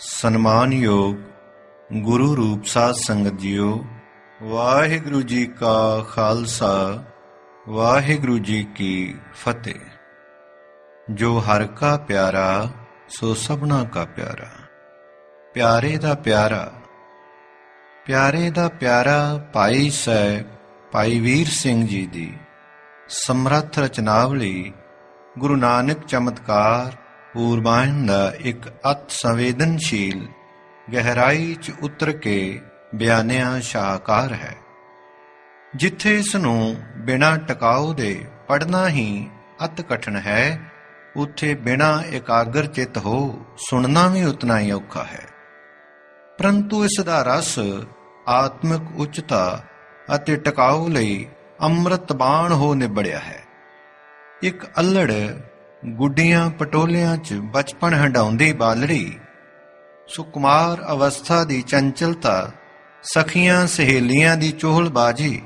ਸਨਮਾਨਯੋਗ ਗੁਰੂ ਰੂਪ ਸਾਧ ਸੰਗਤ ਜੀਓ, ਵਾਹਿਗੁਰੂ ਜੀ ਕਾ ਖਾਲਸਾ, ਵਾਹਿਗੁਰੂ ਜੀ ਕੀ ਫਤਿਹ। ਜੋ ਹਰ ਕਾ ਪਿਆਰਾ, ਸੋ ਸਭਨਾ ਕਾ ਪਿਆਰਾ। ਪਿਆਰੇ ਦਾ ਪਿਆਰਾ, ਪਿਆਰੇ ਦਾ ਪਿਆਰਾ ਭਾਈ ਸਹਿ ਭਾਈ ਵੀਰ ਸਿੰਘ ਜੀ ਦੀ ਸਮਰੱਥ ਰਚਨਾਵਲੀ ਗੁਰੂ ਨਾਨਕ ਚਮਤਕਾਰ ਪੂਰਬਾਨ ਦਾ ਇੱਕ ਅਤ ਸੰਵੇਦਨਸ਼ੀਲ ਗਹਿਰਾਈ ਚ ਉਤਰ ਕੇ ਬਿਆਨਿਆ ਸ਼ਾਹਕਾਰ ਹੈ। ਜਿੱਥੇ ਇਸ ਨੂੰ ਬਿਨਾਂ ਟਿਕਾਉ ਦੇ ਪੜਨਾ ਹੀ ਅਤ ਕਠਨ ਹੈ, ਉੱਥੇ ਬਿਨਾਂ ਇਕਾਗਰ ਚਿਤ ਹੋ ਸੁਣਨਾ ਵੀ ਉਤਨਾ ਹੀ ਔਖਾ ਹੈ। ਪਰੰਤੂ ਇਸ ਦਾ ਰਸ ਆਤਮਿਕ ਉੱਚਤਾ ਅਤੇ ਟਿਕਾਉ ਲਈ ਅੰਮ੍ਰਿਤ ਬਾਣ ਹੋ ਨਿਬੜਿਆ ਹੈ। ਇੱਕ ਅਲੜ ਗੁੱਡੀਆਂ ਪਟੋਲਿਆਂ 'ਚ ਬਚਪਨ ਹੰਡਾਉਂਦੀ ਬਾਲੜੀ। ਸੁਕੁਮਾਰ ਅਵਸਥਾ ਦੀ ਚੰਚਲਤਾ, ਸਖੀਆਂ ਸਹੇਲੀਆਂ ਦੀ ਚੋਹਲਬਾਜੀ,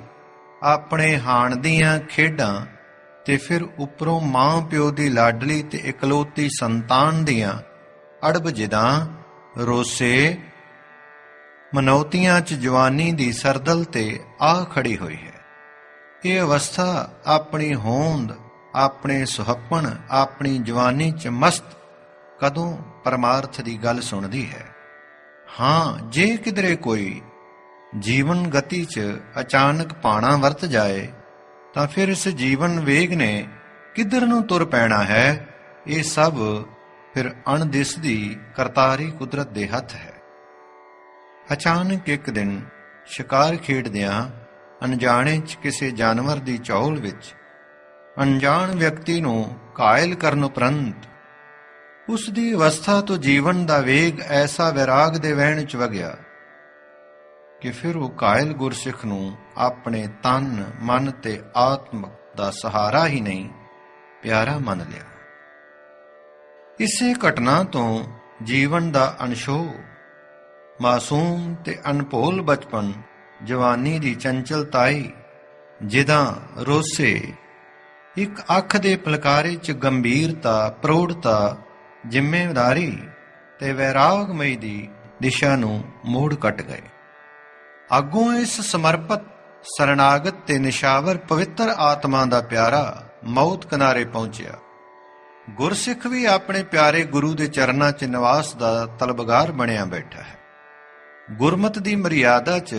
ਆਪਣੇ ਹਾਣ ਦੀਆਂ ਖੇਡਾਂ ਤੇ ਫਿਰ ਉੱਪਰੋਂ ਮਾਂ ਪਿਓ ਦੀ ਲਾਡਲੀ ਤੇ ਇਕਲੌਤੀ ਸੰਤਾਨ ਦੀਆਂ ਅੜਬ ਜਿਦਾਂ ਰੋਸੇ, ਮਨੌਤੀਆਂ 'ਚ ਜਵਾਨੀ ਦੀ ਸਰਦਲ ਤੇ ਆ ਖੜੀ ਹੋਈ ਹੈ। ਇਹ ਅਵਸਥਾ ਆਪਣੀ ਹੋਂਦ ਆਪਣੇ ਸੁਹੱਪਣ, ਆਪਣੀ ਜਵਾਨੀ 'ਚ ਮਸਤ ਕਦੋਂ ਪਰਮਾਰਥ ਦੀ ਗੱਲ ਸੁਣਦੀ ਹੈ। ਹਾਂ, ਜੇ ਕਿਧਰੇ ਕੋਈ ਜੀਵਨ ਗਤੀ 'ਚ ਅਚਾਨਕ ਪਾਣਾ ਵਰਤ ਜਾਏ, ਤਾਂ ਫਿਰ ਇਸ ਜੀਵਨ ਵੇਗ ਨੇ ਕਿੱਧਰ ਨੂੰ ਤੁਰ ਪੈਣਾ ਹੈ? ਇਹ ਸਭ ਫਿਰ ਅਣਦਿਸਦੀ ਕਰਤਾਰੀ ਕੁਦਰਤ ਦੇ ਹੱਥ ਹੈ। ਅਚਾਨਕ ਇੱਕ ਦਿਨ ਸ਼ਿਕਾਰ ਖੇਡਦਿਆਂ ਅਣਜਾਣੇ 'ਚ ਕਿਸੇ ਜਾਨਵਰ ਦੀ ਚੌਲ ਵਿੱਚ ਅਣਜਾਣ ਵਿਅਕਤੀ ਨੂੰ ਕਾਇਲ ਕਰਨ ਉਪਰੰਤ ਉਸ ਦੀ ਅਵਸਥਾ ਤੋਂ ਜੀਵਨ ਦਾ ਵੇਗ ਐਸਾ ਵਿਰਾਗ ਦੇ ਵਹਿਣ 'ਚ ਵਗਿਆ ਕਿ ਫਿਰ ਉਹ ਕਾਇਲ ਗੁਰਸਿੱਖ ਨੂੰ ਆਪਣੇ ਤਨ, ਮਨ ਤੇ ਆਤਮ ਦਾ ਸਹਾਰਾ ਹੀ ਨਹੀਂ, ਪਿਆਰਾ ਮੰਨ ਲਿਆ। ਇਸੇ ਘਟਨਾ ਤੋਂ ਜੀਵਨ ਦਾ ਅਨਸ਼ੋ ਮਾਸੂਮ ਤੇ ਅਨਪੋਲ ਬਚਪਨ, ਜਵਾਨੀ ਦੀ ਚੰਚਲਤਾਈ, ਜਿਦਾਂ ਰੋਸੇ ਇੱਕ ਅੱਖ ਦੇ ਪਲਕਾਰੇ 'ਚ ਗੰਭੀਰਤਾ, ਪ੍ਰੌੜਤਾ, ਜ਼ਿੰਮੇਵਾਰੀ ਤੇ ਵੈਰਾਗਮਈ ਦੀ ਦਿਸ਼ਾ ਨੂੰ ਮੋੜ ਕੱਟ ਗਏ। ਅੱਗੋਂ ਇਸ ਸਮਰਪਿਤ ਸਰਣਾਗਤ ਤੇ ਨਿਸ਼ਾਵਰ ਪਵਿੱਤਰ ਆਤਮਾ ਦਾ ਪਿਆਰਾ ਮੌਤ ਕਿਨਾਰੇ ਪਹੁੰਚਿਆ। ਗੁਰਸਿੱਖ ਵੀ ਆਪਣੇ ਪਿਆਰੇ ਗੁਰੂ ਦੇ ਚਰਨਾਂ 'ਚ ਨਿਵਾਸ ਦਾ ਤਲਬਗਾਰ ਬਣਿਆ ਬੈਠਾ ਹੈ। ਗੁਰਮਤ ਦੀ ਮਰਿਆਦਾ 'ਚ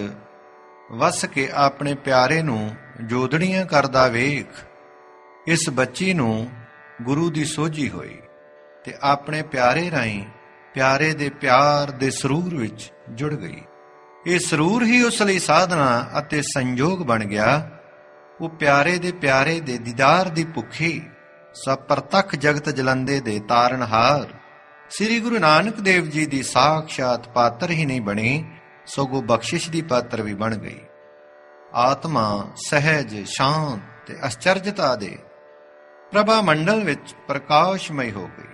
ਵਸ ਕੇ ਆਪਣੇ ਪਿਆਰੇ ਨੂੰ ਜੋਦੜੀਆਂ ਕਰਦਾ ਵੇਖ ਇਸ ਬੱਚੀ ਨੂੰ ਗੁਰੂ ਦੀ ਸੋਝੀ ਹੋਈ ਤੇ ਆਪਣੇ ਪਿਆਰੇ ਰਾਹੀਂ ਪਿਆਰੇ ਦੇ ਪਿਆਰ ਦੇ ਸਰੂਰ ਵਿੱਚ ਜੁੜ ਗਈ। ਇਹ ਸਰੂਰ ਹੀ ਉਸ ਲਈ ਸਾਧਨਾ ਅਤੇ ਸੰਯੋਗ ਬਣ ਗਿਆ। ਉਹ ਪਿਆਰੇ ਦੇ ਪਿਆਰੇ ਦੇ ਦੀਦਾਰ ਦੀ ਭੁੱਖੀ ਸਭ ਪ੍ਰਤੱਖ ਜਗਤ ਜਲੰਦੇ ਦੇ ਤਾਰਨਹਾਰ, ਸ੍ਰੀ ਗੁਰੂ ਨਾਨਕ ਦੇਵ ਜੀ ਦੀ ਸਾਖਸ਼ਾਤ ਪਾਤਰ ਹੀ ਨਹੀਂ ਬਣੀ, ਸਗੋਂ ਬਖਸ਼ਿਸ਼ ਦੀ ਪਾਤਰ ਵੀ ਬਣ ਗਈ। ਆਤਮਾ ਸਹਿਜ, ਸ਼ਾਂਤ ਤੇ ਅਚਰਜਤਾ ਦੇ ਪ੍ਰਭਾ ਮੰਡਲ ਵਿੱਚ ਪ੍ਰਕਾਸ਼ਮਈ ਹੋ ਗਈ।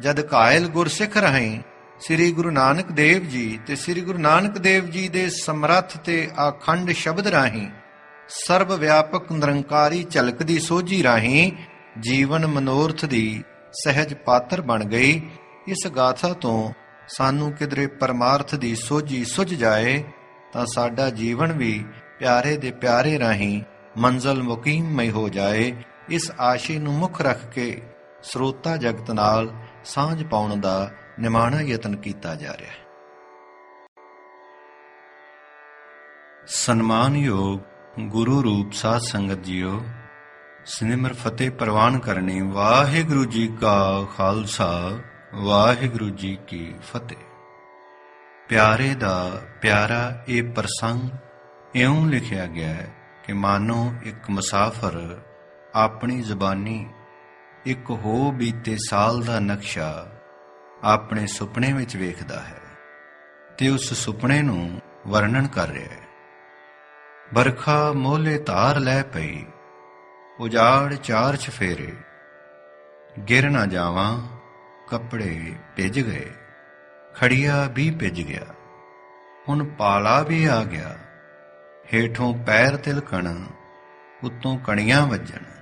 ਜਦ ਕਾਇਲ ਗੁਰਸਿੱਖ ਰਹੀ, ਸ੍ਰੀ ਗੁਰੂ ਨਾਨਕ ਦੇਵ ਜੀ ਤੇ ਸ੍ਰੀ ਗੁਰੂ ਨਾਨਕ ਦੇਵ ਜੀ ਦੇ ਸਮਰੱਥ ਤੇ ਆਖੰਡ ਸ਼ਬਦ ਰਾਹੀਂ ਸਰਬ ਵਿਆਪਕ ਨਿਰੰਕਾਰੀ ਝਲਕ ਸੋਝੀ ਰਾਹੀਂ ਜੀਵਨ ਮਨੋਰਥ ਦੀ ਸਹਿਜ ਪਾਤਰ ਬਣ ਗਈ। ਇਸ ਗਾਥਾ ਤੋਂ ਸਾਨੂੰ ਕਿਦਰੇ ਪਰਮਾਰਥ ਦੀ ਸੋਝੀ ਸੁਝ ਜਾਏ, ਤਾਂ ਸਾਡਾ ਜੀਵਨ ਵੀ ਪਿਆਰੇ ਦੇ ਪਿਆਰੇ ਰਾਹੀਂ ਮੰਜ਼ਲ ਮੁਕੀਮਮਈ ਹੋ ਜਾਏ। ਇਸ ਆਸ਼ੇ ਨੂੰ ਮੁੱਖ ਰੱਖ ਕੇ ਸਰੋਤਾ ਜਗਤ ਨਾਲ ਸਾਂਝ ਪਾਉਣ ਦਾ ਨਿਮਾਣਾ ਯਤਨ ਕੀਤਾ ਜਾ ਰਿਹਾ ਹੈ। ਸਨਮਾਨਯੋਗ ਗੁਰੂ ਰੂਪ ਸਾਧ ਸੰਗਤ ਜੀਓ ਸਿਮਰ ਫਤਿਹ ਪ੍ਰਵਾਨ ਕਰਨੀ ਵਾਹਿਗੁਰੂ ਜੀ ਕਾ ਖਾਲਸਾ, ਵਾਹਿਗੁਰੂ ਜੀ ਕੀ ਫਤਿਹ। ਪਿਆਰੇ ਦਾ ਪਿਆਰਾ ਇਹ ਪ੍ਰਸੰਗ ਇਉਂ ਲਿਖਿਆ ਗਿਆ ਹੈ ਕਿ ਮਾਨੋ ਇੱਕ ਮੁਸਾਫਰ ਆਪਣੀ ਜ਼ਬਾਨੀ ਇੱਕ ਹੋ ਬੀਤੇ ਸਾਲ ਦਾ ਨਕਸ਼ਾ ਆਪਣੇ ਸੁਪਨੇ ਵਿੱਚ ਵੇਖਦਾ ਹੈ ਤੇ ਉਸ ਸੁਪਨੇ ਨੂੰ ਵਰਣਨ ਕਰ ਰਿਹਾ ਹੈ। ਬਰਖਾ ਮੋਲੇ ਧਾਰ ਲੈ ਪਈ, ਉਜਾੜ ਚਾਰ ਚਫੇਰੇ ਗਿਰ ਨਾ ਜਾਵਾਂ, ਕੱਪੜੇ ਭਿੱਜ ਗਏ, ਖੜੀਆ ਵੀ ਭਿੱਜ ਗਿਆ, ਹੁਣ ਪਾਲਾ ਵੀ ਆ ਗਿਆ, ਹੇਠੋਂ ਪੈਰ ਤਿਲਕਣ, ਉੱਤੋਂ ਕਣੀਆਂ ਵੱਜਣ।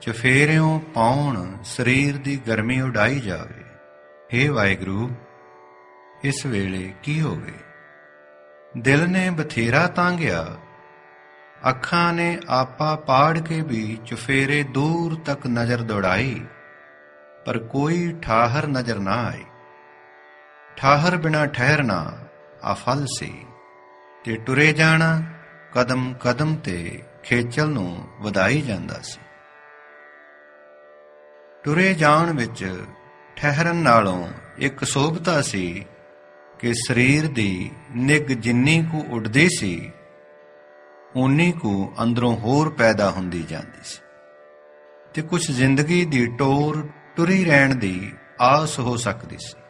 ਚਫੇਰਿਓਂ ਪਾਉਣ ਸਰੀਰ ਦੀ ਗਰਮੀ ਉਡਾਈ ਜਾਵੇ। ਹੇ ਵਾਹਿਗੁਰੂ, ਇਸ ਵੇਲੇ ਕੀ ਹੋਵੇ ਦਿਲ ਨੇ ਬਥੇਰਾ ਤਾਂਗਿਆ ਅੱਖਾਂ ਨੇ ਆਪਾ ਪਾੜ ਕੇ ਵੀ ਚੁਫੇਰੇ ਦੂਰ ਤੱਕ ਨਜ਼ਰ ਦੌੜਾਈ, ਪਰ ਕੋਈ ਠਾਹਰ ਨਜ਼ਰ ਨਾ ਆਈ। ਠਾਹਰ ਬਿਨਾ ਠਹਿਰਨਾ ਅਫਲ ਸੀ, ਤੇ ਟੁਰੇ ਜਾਣਾ ਕਦਮ ਕਦਮ ਤੇ ਖੇਚਲ ਨੂੰ ਵਧਾਈ ਜਾਂਦਾ ਸੀ। ਟੁਰੇ ਜਾਣ ਵਿੱਚ ਠਹਿਰਨ ਨਾਲੋਂ ਇੱਕ ਸੋਭਤਾ ਸੀ ਕਿ ਸਰੀਰ ਦੀ ਨਿਗ ਜਿੰਨੀ ਕੁ ਉੱਡਦੀ ਸੀ ਉਨੀ ਕੁ ਅੰਦਰੋਂ ਹੋਰ ਪੈਦਾ ਹੁੰਦੀ ਜਾਂਦੀ ਸੀ। ਤੇ ਕੁਝ ਜ਼ਿੰਦਗੀ ਦੀ ਟੋਰ ਟੁਰੀ ਰਹਿਣ ਦੀ ਆਸ ਹੋ ਸਕਦੀ ਸੀ।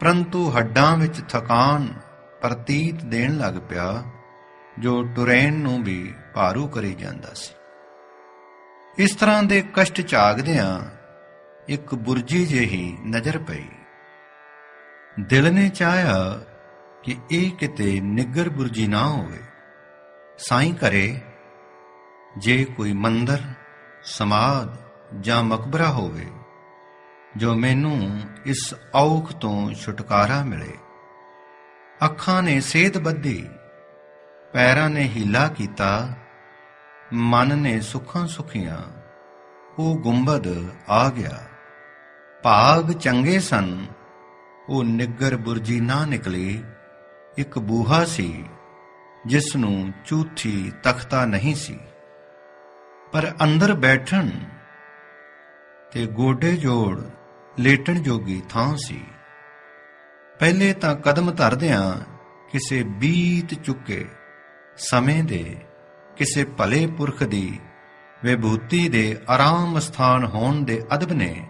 ਪਰੰਤੂ ਹੱਡਾਂ ਵਿੱਚ ਥਕਾਨ ਪ੍ਰਤੀਤ ਦੇਣ ਲੱਗ ਪਿਆ, ਜੋ ਟੁਰੇਨ ਨੂੰ ਵੀ ਭਾਰੂ ਕਰੀ ਜਾਂਦਾ ਸੀ। ਇਸ ਤਰ੍ਹਾਂ ਦੇ ਕਸ਼ਟ ਝਾਗਦਿਆਂ ਇੱਕ ਬੁਰਜੀ ਜਿਹੀ ਨਜ਼ਰ ਪਈ। ਦਿਲ ਨੇ ਚਾਹਿਆ ਕਿ ਇਹ ਕਿਤੇ ਨਿੱਗਰ ਬੁਰਜੀ ਨਾ ਹੋਵੇ। ਸਾਈਂ ਕਰੇ ਜੇ ਕੋਈ ਮੰਦਰ, ਸਮਾਦ ਜਾਂ ਮਕਬਰਾ ਹੋਵੇ, ਜੋ ਮੈਨੂੰ ਇਸ ਔਖ ਤੋਂ ਛੁਟਕਾਰਾ ਮਿਲੇ। ਅੱਖਾਂ ਨੇ ਸੇਧ ਬੱਧੀ, ਪੈਰਾਂ ਨੇ ਹੀਲਾ ਕੀਤਾ। ਮਨ ਨੇ ਸੁੱਖਾਂ ਸੁਖੀਆਂ, ਉਹ ਗੁੰਬਦ ਆ ਗਿਆ। ਭਾਗ ਚੰਗੇ ਸਨ, ਉਹ ਨਿੱਗਰ ਬੁਰਜੀ ਨਾ ਨਿਕਲੀ। ਇੱਕ ਬੂਹਾ ਸੀ, ਜਿਸ ਨੂੰ ਚੂਥੀ ਤਖਤਾ ਨਹੀਂ ਸੀ। ਪਰ ਅੰਦਰ ਬੈਠਣ ਤੇ ਗੋਡੇ ਜੋੜ ਲੇਟਣ ਜੋਗੀ ਥਾਂ ਸੀ। ਪਹਿਲੇ ਤਾਂ ਕਦਮ ਧਰਦਿਆਂ ਕਿਸੇ ਬੀਤ ਚੁੱਕੇ ਸਮੇਂ ਦੇ ਕਿਸੇ ਭਲੇ ਪੁਰਖ ਦੀ ਵਿਭੂਤੀ ਦੇ ਆਰਾਮ ਸਥਾਨ ਹੋਣ ਦੇ ਅਦਬ ਨੇ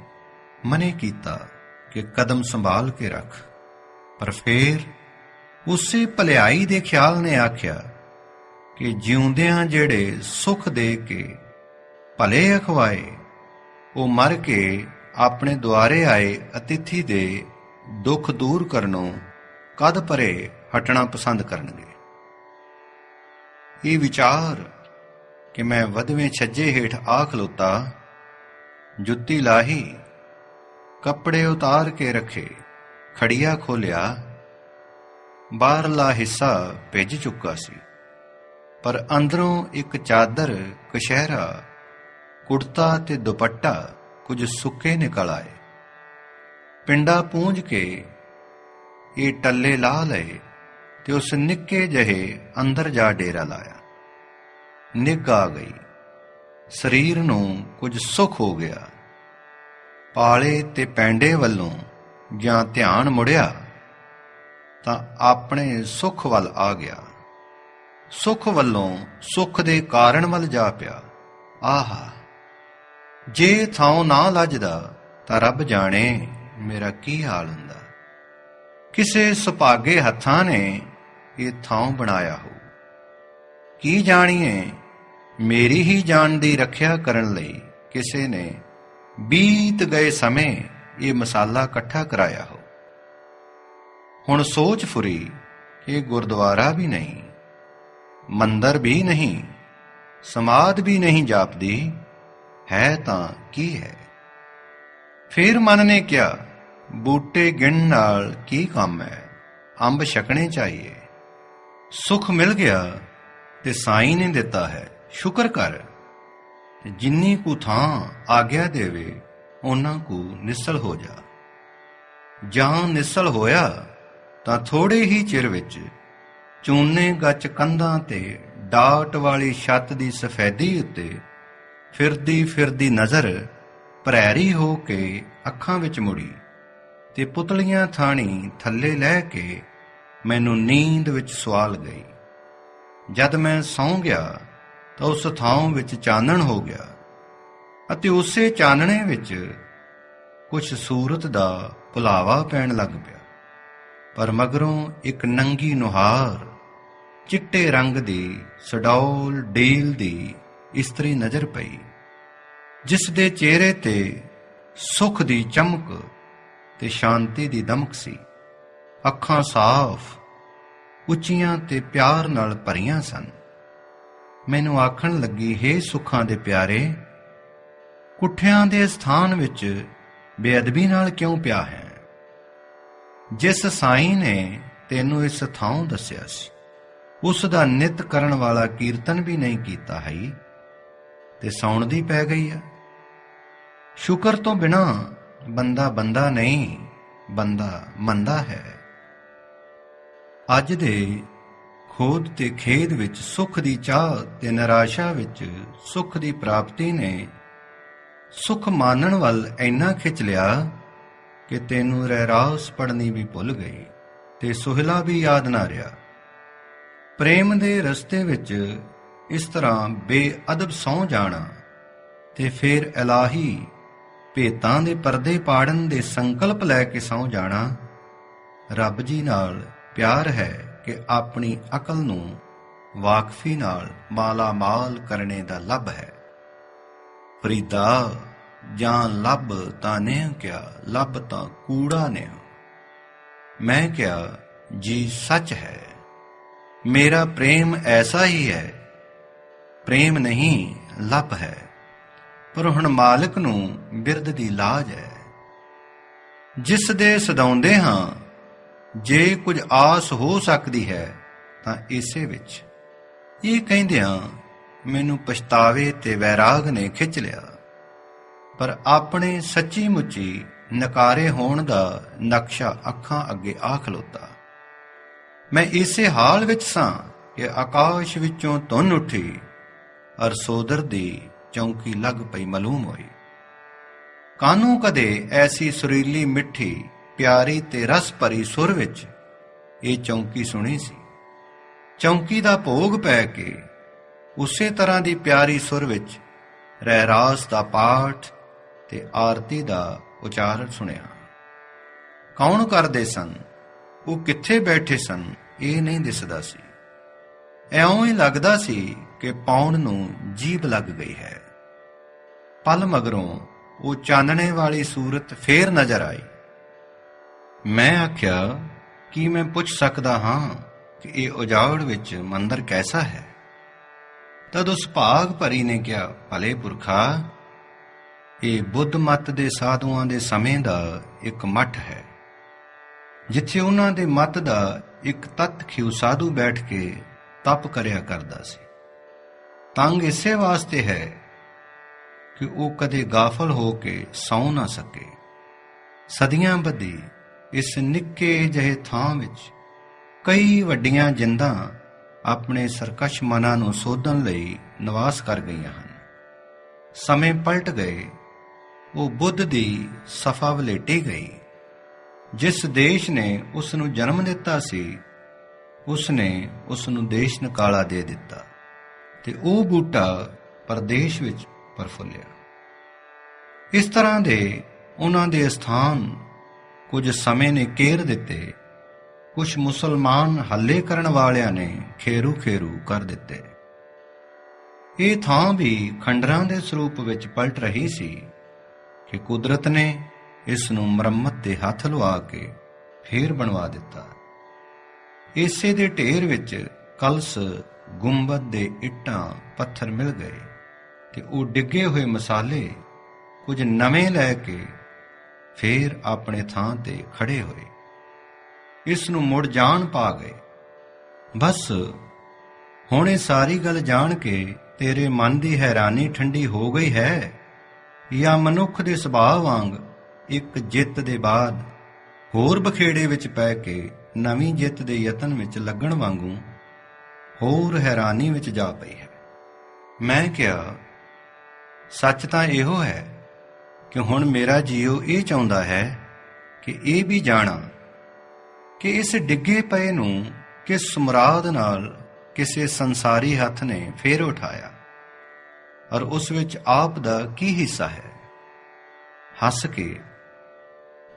ਮਨੇ ਕੀਤਾ ਕਿ ਕਦਮ ਸੰਭਾਲ ਕੇ ਰੱਖ। ਪਰ ਫੇਰ ਉਸੇ ਭਲਾਈ ਦੇ ਖਿਆਲ ਨੇ ਆਖਿਆ ਕਿ ਜਿਉਂਦਿਆਂ ਜਿਹੜੇ ਸੁਖ ਦੇ ਕੇ ਭਲੇ ਅਖਵਾਏ, ਉਹ ਮਰ ਕੇ ਆਪਣੇ ਦੁਆਰੇ ਆਏ ਅਤਿਥੀ ਦੇ ਦੁੱਖ ਦੂਰ ਕਰਨੋਂ ਕਦ ਪਰੇ ਹਟਣਾ ਪਸੰਦ ਕਰਨਗੇ। ਇਹ ਵਿਚਾਰ ਕਿ ਮੈਂ ਵਧਵੇਂ ਛੱਜੇ ਹੇਠ ਆ ਖਲੋਤਾ, ਜੁੱਤੀ ਲਾਹੀ, ਕੱਪੜੇ ਉਤਾਰ ਕੇ ਰੱਖੇ, ਖੜੀਆ ਖੋਲਿਆ। ਬਾਹਰਲਾ ਹਿੱਸਾ ਭਿੱਜ ਚੁੱਕਾ ਸੀ, ਪਰ ਅੰਦਰੋਂ ਇੱਕ ਚਾਦਰ ਕਸ਼ਹਿਰਾ ਕੁੜਤਾ ਤੇ ਦੁਪੱਟਾ ਕੁਝ ਸੁੱਕੇ ਨਿਕਲ ਆਏ। ਪਿੰਡਾ ਪੂੰਝ ਕੇ ਇਹ ਟੱਲੇ ਲਾ ਲਏ। ਤੇ ਉਸ ਨਿੱਕੇ ਜਿਹੇ ਅੰਦਰ ਜਾ ਡੇਰਾ ਲਾਇਆ। ਨਿੱਘ ਆ ਗਈ। ਸਰੀਰ ਨੂੰ ਕੁਝ ਸੁੱਖ ਹੋ ਗਿਆ। ਪਾਲੇ ਤੇ ਪੈਂਡੇ ਵੱਲੋਂ ਜਾਂ ਧਿਆਨ ਮੁੜਿਆ ਤਾਂ ਆਪਣੇ ਸੁੱਖ ਵੱਲ ਆ ਗਿਆ। ਸੁੱਖ ਵੱਲੋਂ ਸੁੱਖ ਦੇ ਕਾਰਨ ਵੱਲ ਜਾ ਪਿਆ। ਆਹਾ, ਜੇ ਥਾਂ ਨਾ ਲੱਜਦਾ ਤਾਂ ਰੱਬ ਜਾਣੇ ਮੇਰਾ ਕੀ ਹਾਲ ਹੁੰਦਾ। ਕਿਸੇ ਸੁਭਾਗੇ ਹੱਥਾਂ ਨੇ ਇਹ ਥਾਂ ਬਣਾਇਆ ਹੋ। ਕੀ ਜਾਣੀਏ, ਮੇਰੀ ਹੀ ਜਾਨ ਦੀ ਰੱਖਿਆ ਕਰਨ ਲਈ ਕਿਸੇ ਨੇ ਬੀਤ ਗਏ ਸਮੇਂ ਇਹ ਮਸਾਲਾ ਇਕੱਠਾ ਕਰਾਇਆ ਹੋ। ਹੁਣ ਸੋਚ ਫੁਰੀ ਕਿ ਗੁਰਦੁਆਰਾ ਵੀ ਨਹੀਂ, ਮੰਦਰ ਵੀ ਨਹੀਂ ਸਮਾਦ ਵੀ ਨਹੀਂ ਜਾਪਦੀ, ਹੈ ਤਾਂ ਕੀ ਹੈ? ਫਿਰ ਮਨ ਨੇ ਕਿਹਾ, ਬੂਟੇ ਗਿਣ ਨਾਲ ਕੀ ਕੰਮ ਹੈ? ਅੰਬ ਛਕਣੇ ਚਾਹੀਏ। ਸੁਖ ਮਿਲ ਗਿਆ ਤੇ ਸਾਈ ਨੇ ਦਿੱਤਾ ਹੈ। ਸ਼ੁਕਰ ਕਰ। ਜਿੰਨੀ ਕੁ ਥਾਂ ਆਗਿਆ ਦੇਵੇ ਉਹਨਾਂ ਕੁ ਨਿਸਲ ਹੋ ਜਾ। ਜਾਂ ਨਿਸਲ ਹੋਇਆ, ਤਾਂ ਥੋੜੇ ਹੀ ਚਿਰ ਵਿੱਚ ਚੂਨੇ ਗੱਚ ਕੰਧਾਂ ਤੇ ਡਾਟ ਵਾਲੀ ਛੱਤ ਦੀ ਸਫੈਦੀ ਉੱਤੇ ਫਿਰਦੀ ਫਿਰਦੀ ਨਜ਼ਰ ਭਰੈਰੀ ਹੋ ਕੇ ਅੱਖਾਂ ਵਿੱਚ ਮੁੜੀ ਤੇ ਪੁਤਲੀਆਂ ਥਾਣੀ ਥੱਲੇ ਲੈ ਕੇ ਮੈਨੂੰ ਨੀਂਦ ਵਿੱਚ ਸਵਾਲ ਗਈ। ਜਦ ਮੈਂ ਸੌਂ ਗਿਆ ਤਾਂ ਉਸ ਥਾਂ ਵਿੱਚ ਚਾਨਣ ਹੋ ਗਿਆ ਅਤੇ ਉਸੇ ਚਾਨਣੇ ਵਿੱਚ ਕੁਝ ਸੂਰਤ ਦਾ ਭੁਲਾਵਾ ਪੈਣ ਲੱਗ ਪਿਆ। ਪਰ ਮਗਰੋਂ ਇੱਕ ਨੰਗੀ ਨੁਹਾਰ, ਚਿੱਟੇ ਰੰਗ ਦੀ ਸਡੌਲ ਡੀਲ ਦੀ ਇਸਤਰੀ ਨਜ਼ਰ ਪਈ, ਜਿਸ ਦੇ ਚਿਹਰੇ ਤੇ ਸੁਖ ਦੀ ਚਮਕ ਤੇ ਸ਼ਾਂਤੀ ਦੀ ਦਮਕ ਸੀ। ਅੱਖਾਂ ਸਾਫ਼ ਉੱਚੀਆਂ ਤੇ ਪਿਆਰ ਨਾਲ ਭਰੀਆਂ ਸਨ। ਮੈਨੂੰ ਆਖਣ ਲੱਗੀ, ਹੈ ਸੁੱਖਾਂ ਦੇ ਪਿਆਰੇ, ਕੁੱਠਿਆਂ ਦੇ ਸਥਾਨ ਵਿੱਚ ਬੇਅਦਬੀ ਨਾਲ ਕਿਉਂ ਪਿਆ ਹੈ? ਜਿਸ ਸਾਈ ਨੇ ਤੈਨੂੰ ਇਸ ਥਾਂ ਦੱਸਿਆ ਸੀ, ਉਸ ਦਾ ਨਿਤ ਕਰਨ ਵਾਲਾ ਕੀਰਤਨ ਵੀ ਨਹੀਂ ਕੀਤਾ ਹੈ। ਤੇ ਸੌਣ ਦੀ ਪੈ ਗਈ ਆ। ਸ਼ੁਕਰ ਤੋਂ ਬਿਨਾ ਬੰਦਾ ਬੰਦਾ ਨਹੀਂ, ਬੰਦਾ ਮੰਦਾ ਹੈ। ਅੱਜ ਦੇ ਖੋਦ ਤੇ ਖੇਦ ਵਿੱਚ ਸੁੱਖ ਦੀ ਚਾਹ ਤੇ ਨਿਰਾਸ਼ਾ ਵਿੱਚ ਸੁੱਖ ਦੀ ਪ੍ਰਾਪਤੀ ਨੇ ਸੁੱਖ ਮਾਨਣ ਵੱਲ ਇੰਨਾ ਖਿੱਚ ਲਿਆ ਕਿ ਤੈਨੂੰ ਰਹਿਰਾਸ ਪੜਨੀ ਵੀ ਭੁੱਲ ਗਈ ਤੇ ਸੁਹਿਲਾ ਵੀ ਯਾਦ ਨਾ ਰਿਹਾ। ਪ੍ਰੇਮ ਦੇ ਰਸਤੇ ਵਿੱਚ ਇਸ ਤਰ੍ਹਾਂ ਬੇਅਦਬ ਸੌ ਜਾਣਾ ਤੇ ਫਿਰ ਇਲਾਹੀ ਭੇਤਾਂ ਦੇ ਪਰਦੇ ਪਾੜਨ ਦੇ ਸੰਕਲਪ ਲੈ ਕੇ ਸੌ ਜਾਣਾ, ਰੱਬ ਜੀ ਨਾਲ ਪਿਆਰ ਹੈ ਕਿ ਆਪਣੀ ਅਕਲ ਨੂੰ ਵਾਕਫੀ ਨਾਲ ਮਾਲਾਮਾਲ ਕਰਨੇ ਦਾ ਲੱਭ ਹੈ। ਫਰੀਦਾ ਜਾਂ ਲੱਭ ਤਾਂ ਨੇ ਕਿਆ, ਲੱਭ ਤਾਂ ਕੂੜਾ ਨੇ ਮੈਂ ਕਿਹਾ ਜੀ ਸੱਚ ਹੈ। ਮੇਰਾ ਪ੍ਰੇਮ ਐਸਾ ਹੀ ਹੈ। ਪ੍ਰੇਮ ਨਹੀਂ, ਲੱਭ ਹੈ। ਪਰ ਹੁਣ ਮਾਲਕ ਨੂੰ ਬਿਰਦ ਦੀ ਲਾਜ ਹੈ। ਜਿਸ ਦੇ ਸਦਾਉਂਦੇ ਹਾਂ ਜੇ ਕੁਝ ਆਸ ਹੋ ਸਕਦੀ ਹੈ, ਤਾਂ ਇਸੇ ਵਿੱਚ। ਇਹ ਕਹਿੰਦਿਆਂ ਮੈਨੂੰ ਪਛਤਾਵੇ ਤੇ ਵੈਰਾਗ ਨੇ ਖਿੱਚ ਲਿਆ। ਪਰ ਆਪਣੇ ਸੱਚੀ ਮੁੱਚੀ ਨਕਾਰੇ ਹੋਣ ਦਾ ਨਕਸ਼ਾ ਅੱਖਾਂ ਅੱਗੇ ਆ ਖਲੋਤਾ। ਮੈਂ ਇਸੇ ਹਾਲ ਵਿੱਚ ਸਾਂ ਕਿ ਆਕਾਸ਼ ਵਿੱਚੋਂ ਧੁੰਨ ਉੱਠੀ ਅਰ ਸੋਦਰ ਦੀ ਚੌਂਕੀ ਲੱਗ ਪਈ ਮਾਲੂਮ ਹੋਈ। ਕਾਨੂੰ ਕਦੇ ਐਸੀ ਸੁਰੀਲੀ ਮਿੱਠੀ ਪਿਆਰੀ ਤੇ ਰਸ ਭਰੀ ਸੁਰ ਵਿੱਚ ਇਹ ਚੌਂਕੀ ਸੁਣੀ ਸੀ। ਚੌਂਕੀ ਦਾ ਭੋਗ ਪੈ ਕੇ ਉਸੇ ਤਰ੍ਹਾਂ ਦੀ ਪਿਆਰੀ ਸੁਰ ਵਿੱਚ ਰਹਿਰਾਸ ਦਾ ਪਾਠ ਤੇ ਆਰਤੀ ਦਾ ਉਚਾਰਨ ਸੁਣਿਆ। ਕੌਣ ਕਰਦੇ ਸਨ? ਉਹ ਕਿੱਥੇ ਬੈਠੇ ਸਨ? ਇਹ ਨਹੀਂ ਦਿਸਦਾ ਸੀ। ਐਉਂ ਹੀ ਲੱਗਦਾ ਸੀ ਕਿ ਪੌਣ ਨੂੰ ਜੀਬ ਲੱਗ ਗਈ ਹੈ। ਪਲ ਮਗਰੋਂ ਉਹ ਚਾਨਣੇ ਵਾਲੀ ਸੂਰਤ ਫੇਰ ਨਜ਼ਰ ਆਈ। ਮੈਂ ਆਖਿਆ, ਕਿ ਮੈਂ ਪੁੱਛ ਸਕਦਾ ਹਾਂ ਕਿ ਇਹ ਉਜਾੜ ਵਿੱਚ ਮੰਦਰ ਕੈਸਾ ਹੈ? ਤਦ ਉਸ ਭਾਗ ਭਰੀ ਨੇ ਕਿਹਾ, ਭਲੇ ਪੁਰਖਾ, ਇਹ ਬੁੱਧ ਮਤ ਦੇ ਸਾਧੂਆਂ ਦੇ ਸਮੇਂ ਦਾ ਇੱਕ ਮੱਠ ਹੈ। ਜਿੱਥੇ ਉਹਨਾਂ ਦੇ ਮਤ ਦਾ ਇੱਕ ਤਤ ਖਿਉ ਸਾਧੂ ਬੈਠ ਕੇ ਤਪ ਕਰਿਆ ਕਰਦਾ ਸੀ। ਤੰਗ ਇਸੇ ਵਾਸਤੇ ਹੈ ਕਿ ਉਹ ਕਦੇ ਗਾਫਲ ਹੋ ਕੇ ਸੌ ਨਾ ਸਕੇ। ਸਦੀਆਂ ਬੱਧੀ ਇਸ ਨਿੱਕੇ ਜਿਹੇ ਥਾਂ ਵਿੱਚ ਕਈ ਵੱਡੀਆਂ ਜਿੰਦਾਂ ਆਪਣੇ ਸਰਕਸ਼ ਮਨਾਂ ਨੂੰ ਸੋਧਣ ਲਈ ਨਿਵਾਸ ਕਰ ਗਈਆਂ ਹਨ। ਸਮੇਂ ਪਲਟ ਗਏ, ਉਹ ਬੁੱਧ ਦੀ ਸਫਾ ਵਲੇਟੀ ਗਈ। ਜਿਸ ਦੇਸ਼ ਨੇ ਉਸ ਨੂੰ ਜਨਮ ਦਿੱਤਾ ਸੀ ਉਸ ਨੇ ਉਸ ਨੂੰ ਦੇਸ਼ ਨਕਾਲਾ ਦੇ ਦਿੱਤਾ ਤੇ ਉਹ ਬੂਟਾ ਪਰਦੇਸ਼ ਵਿੱਚ ਪਰਫੁੱਲਿਆ। ਇਸ ਤਰ੍ਹਾਂ ਦੇ ਉਹਨਾਂ ਦੇ ਸਥਾਨ ਕੁਝ ਸਮੇਂ ਨੇ ਕੇਰ ਦਿੱਤੇ। ਕੁਝ ਮੁਸਲਮਾਨ ਹੱਲੇ ਕਰਨ ਵਾਲਿਆਂ ਨੇ ਖੇਰੂ ਖੇਰੂ ਕਰ ਦਿੱਤੇ। ਇਹ ਥਾਂ ਵੀ ਖੰਡਰਾਂ ਦੇ ਸਰੂਪ ਵਿੱਚ ਪਲਟ ਰਹੀ ਸੀ ਕਿ ਕੁਦਰਤ ਨੇ ਇਸ ਨੂੰ ਮੁਰੰਮਤ ਦੇ ਹੱਥ ਲਵਾ ਕੇ ਫੇਰ ਬਣਵਾ ਦਿੱਤਾ। ਇਸੇ ਦੇ ਢੇਰ ਵਿੱਚ ਕਲਸ, ਗੁੰਬਦ ਦੇ ਇੱਟਾਂ, ਪੱਥਰ ਮਿਲ ਗਏ ਤੇ ਉਹ ਡਿੱਗੇ ਹੋਏ ਮਸਾਲੇ ਕੁਝ ਨਵੇਂ ਲੈ ਕੇ ਫੇਰ ਆਪਣੇ ਥਾਂ ਤੇ ਖੜੇ ਹੋਏ। ਇਸ ਨੂੰ ਮੁੜ ਜਾਣ ਪਾ ਗਏ। ਬਸ, ਹੁਣ ਇਹ ਸਾਰੀ ਗੱਲ ਜਾਣ ਕੇ ਤੇਰੇ ਮਨ ਦੀ ਹੈਰਾਨੀ ਠੰਡੀ ਹੋ ਗਈ ਹੈ ਜਾਂ ਮਨੁੱਖ ਦੇ ਸੁਭਾਅ ਵਾਂਗ ਇੱਕ ਜਿੱਤ ਦੇ ਬਾਅਦ ਹੋਰ ਬਖੇੜੇ ਵਿੱਚ ਪੈ ਕੇ ਨਵੀਂ ਜਿੱਤ ਦੇ ਯਤਨ ਵਿੱਚ ਲੱਗਣ ਵਾਂਗੂ ਹੋਰ ਹੈਰਾਨੀ ਵਿੱਚ ਜਾ ਪਈ ਹੈ। ਮੈਂ ਕਿਹਾ, ਸੱਚ ਤਾਂ ਇਹੋ ਹੈ ਕਿ ਹੁਣ ਮੇਰਾ ਜੀਉ ਇਹ ਚਾਹੁੰਦਾ ਹੈ ਕਿ ਇਹ ਵੀ ਜਾਣਾ ਕਿ ਇਸ ਡਿੱਗੇ ਪਏ ਨੂੰ ਕਿਸ ਸਮਰਾਦ ਨਾਲ ਕਿਸੇ ਸੰਸਾਰੀ ਹੱਥ ਨੇ ਫੇਰ ਉਠਾਇਆ। ਔਰ ਉਸ ਵਿੱਚ ਆਪ ਦਾ ਕੀ ਹਿੱਸਾ ਹੈ? ਹੱਸ ਕੇ,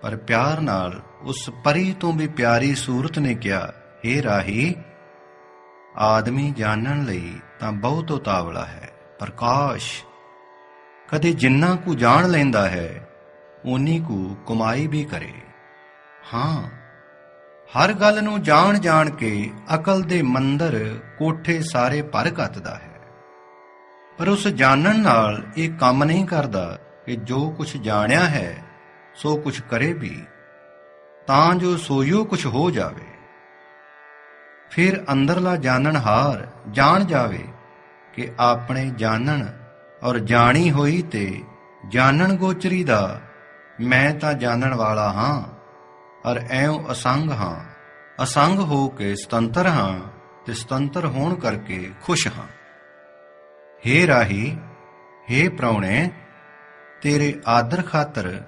ਪਰ ਪਿਆਰ ਨਾਲ ਉਸ ਪਰੀ ਤੋਂ ਵੀ ਪਿਆਰੀ ਸੂਰਤ ਨੇ ਕਿਹਾ हे ਰਾਹੀ, ਆਦਮੀ ਜਾਣਨ ਲਈ ਤਾਂ ਬਹੁਤ ਉਤਾਵਲਾ ਹੈ, ਪ੍ਰਕਾਸ਼ ਕਦੇ ਜਿੰਨਾ ਕੁ ਜਾਣ ਲੈਂਦਾ ਹੈ, ਓਨੀ ਕੁ ਕਮਾਈ ਵੀ ਕਰੇ। ਹਾਂ, ਹਰ ਗੱਲ ਨੂੰ ਜਾਣ ਜਾਣ ਕੇ ਅਕਲ ਦੇ ਮੰਦਰ ਕੋਠੇ ਸਾਰੇ ਭਰ ਕੱਤਦਾ ਹੈ। ਪਰ ਉਸ ਜਾਣਨ ਨਾਲ ਇਹ ਕੰਮ ਨਹੀਂ ਕਰਦਾ ਕਿ ਜੋ ਕੁਝ ਜਾਣਿਆ ਹੈ, ਸੋ ਕੁਝ ਕਰੇ ਵੀ। ਤਾਂ ਜੋ ਸੋਇਓ ਕੁਛ ਹੋ ਜਾਵੇ। ਫਿਰ ਅੰਦਰਲਾ ਜਾਣਨਹਾਰ ਜਾਣ ਜਾਵੇ ਕਿ ਆਪਣੇ ਜਾਣਨ ਔਰ ਜਾਣੀ ਹੋਈ ਤੇ ਜਾਣਨ ਗੋਚਰੀ ਦਾ ਮੈਂ ਤਾਂ ਜਾਣਨ ਵਾਲਾ ਹਾਂ, ਔਰ ਐਉਂ ਅਸੰਗ ਹਾਂ। ਅਸੰਗ ਹੋ ਕੇ ਸੁਤੰਤਰ ਹਾਂ ਤੇ ਸੁਤੰਤਰ ਹੋਣ ਕਰਕੇ ਖੁਸ਼ ਹਾਂ। ਹੇ ਰਾਹੀ, ਹੇ ਪ੍ਰਾਉਣੇ ਤੇਰੇ ਆਦਰ ਖਾਤਰ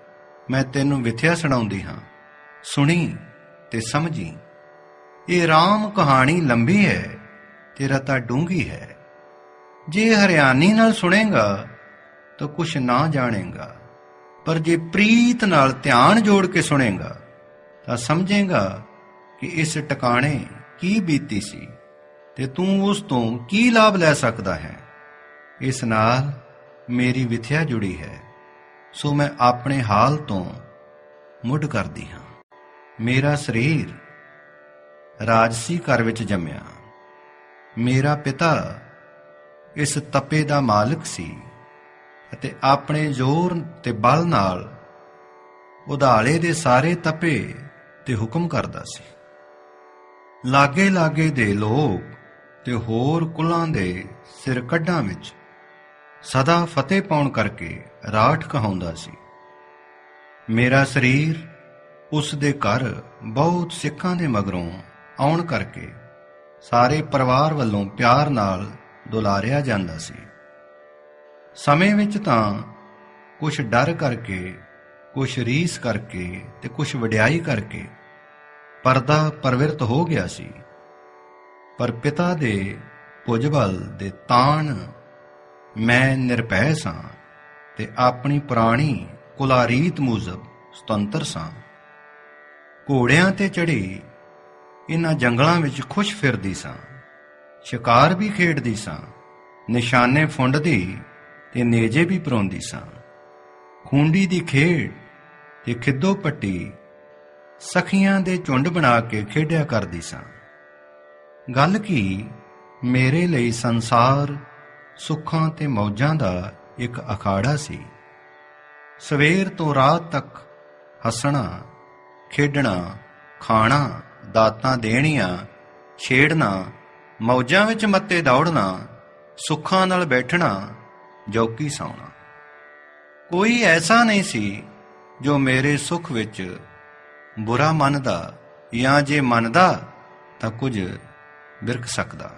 ਮੈਂ ਤੈਨੂੰ ਵਿਥਿਆ ਸੁਣਾਉਂਦੀ ਹਾਂ। ਸੁਣੀ ਤੇ ਸਮਝੀ। ਇਹ ਰਾਮ ਕਹਾਣੀ ਲੰਬੀ ਹੈ, ਤੇਰਾ ਤਾਂ ਡੂੰਗੀ ਹੈ। ਜੇ ਹਰਿਆਣੀ ਨਾਲ ਸੁਣੇਗਾ, ਤਾਂ ਕੁਛ ਨਾ ਜਾਣੇਗਾ। ਪਰ ਜੇ ਪ੍ਰੀਤ ਨਾਲ ਧਿਆਨ ਜੋੜ ਕੇ ਸੁਣੇਗਾ, ਤਾਂ ਸਮਝੇਗਾ ਕਿ ਇਸ ਟਿਕਾਣੇ ਕੀ ਬੀਤੀ ਸੀ ਤੇ ਤੂੰ ਉਸ ਤੋਂ ਕੀ ਲਾਭ ਲੈ ਸਕਦਾ ਹੈ। ਇਸ ਨਾਲ ਮੇਰੀ ਵਿਥਿਆ ਜੁੜੀ ਹੈ, ਸੋ ਮੈਂ ਆਪਣੇ ਹਾਲ ਤੋਂ ਮੁੱਢ ਕਰਦੀ ਹਾਂ। ਮੇਰਾ ਸਰੀਰ ਰਾਜਸੀ ਘਰ ਵਿੱਚ ਜੰਮਿਆ। ਮੇਰਾ ਪਿਤਾ ਇਸ ਤਪੇ ਦਾ ਮਾਲਕ ਸੀ ਅਤੇ ਆਪਣੇ ਜ਼ੋਰ ਤੇ ਬਲ ਨਾਲ ਉਧਾਲੇ ਦੇ ਸਾਰੇ ਤਪੇ ਤੇ ਹੁਕਮ ਕਰਦਾ ਸੀ। ਲਾਗੇ ਲਾਗੇ ਦੇ ਲੋਕ ਤੇ ਹੋਰ ਕੁਲਾਂ ਦੇ ਸਿਰ ਕੱਢਾਂ ਵਿੱਚ ਸਦਾ ਫਤਿਹ ਪਾਉਣ ਕਰਕੇ ਰਾਠ ਕਹਾਉਂਦਾ ਸੀ। ਮੇਰਾ ਸਰੀਰ ਉਸ ਦੇ ਘਰ ਬਹੁਤ ਸਿੱਖਾਂ ਦੇ ਮਗਰੋਂ ਆਉਣ ਕਰਕੇ ਸਾਰੇ ਪਰਿਵਾਰ ਵੱਲੋਂ ਪਿਆਰ ਨਾਲ ਦੁਲਾਰਿਆ ਜਾਂਦਾ ਸੀ। ਸਮੇਂ ਵਿੱਚ ਤਾਂ ਕੁਝ ਡਰ ਕਰਕੇ ਕੁਝ ਰੀਸ ਕਰਕੇ ਤੇ ਕੁਝ ਵਡਿਆਈ ਕਰਕੇ ਪਰਦਾ ਪਰਵਿਰਤ ਹੋ ਗਿਆ ਸੀ। ਪਰ ਪਿਤਾ ਦੇ ਪੁਜਬਲ ਦੇ ਤਾਣ ਮੈਂ ਨਿਰਭੈ ਸਾਂ ਤੇ ਆਪਣੀ ਪੁਰਾਣੀ ਕੁਲਾਰੀਤ ਮੁਜਬ ਸੁਤੰਤਰ ਸਾਂ। ਘੋੜਿਆਂ ਤੇ ਚੜੀ ਇਹਨਾਂ ਜੰਗਲਾਂ ਵਿੱਚ ਖੁਸ਼ ਫਿਰਦੀ ਸਾਂ। ਸ਼ਿਕਾਰ ਵੀ ਖੇਡਦੀ ਸਾਂ, ਨਿਸ਼ਾਨੇ ਫੁੰਡਦੀ ਤੇ ਨੇਜੇ ਵੀ ਪਰੋਂਦੀ ਸਾਂ। ਖੁੰਡੀ ਦੀ ਖੇਡ ਤੇ ਖਿੱਦੋ ਪੱਟੀ ਸਖੀਆਂ ਦੇ ਝੁੰਡ ਬਣਾ ਕੇ ਖੇਡਿਆ ਕਰਦੀ ਸਾਂ। ਗੱਲ ਕੀ, ਮੇਰੇ ਲਈ ਸੰਸਾਰ ਸੁੱਖਾਂ ਤੇ ਮੌਜਾਂ ਦਾ ਇੱਕ ਅਖਾੜਾ ਸੀ। ਸਵੇਰ ਤੋਂ ਰਾਤ ਤੱਕ ਹੱਸਣਾ, ਖੇਡਣਾ, ਖਾਣਾ, ਦਾਤਾਂ ਦੇਣੀਆਂ, ਛੇੜਨਾ ਮੌਜਾਂ ਵਿੱਚ ਮੱਤੇ ਦੌੜਨਾ, ਸੁੱਖਾਂ ਨਾਲ ਬੈਠਣਾ ਜੌਕੀ ਸੌਣਾ। ਕੋਈ ਐਸਾ ਨਹੀਂ ਸੀ ਜੋ ਮੇਰੇ ਸੁੱਖ ਵਿੱਚ ਬੁਰਾ ਮੰਨਦਾ ਜਾਂ ਜੇ ਮੰਨਦਾ ਤਾਂ ਕੁਝ ਬਿਰਕ ਸਕਦਾ।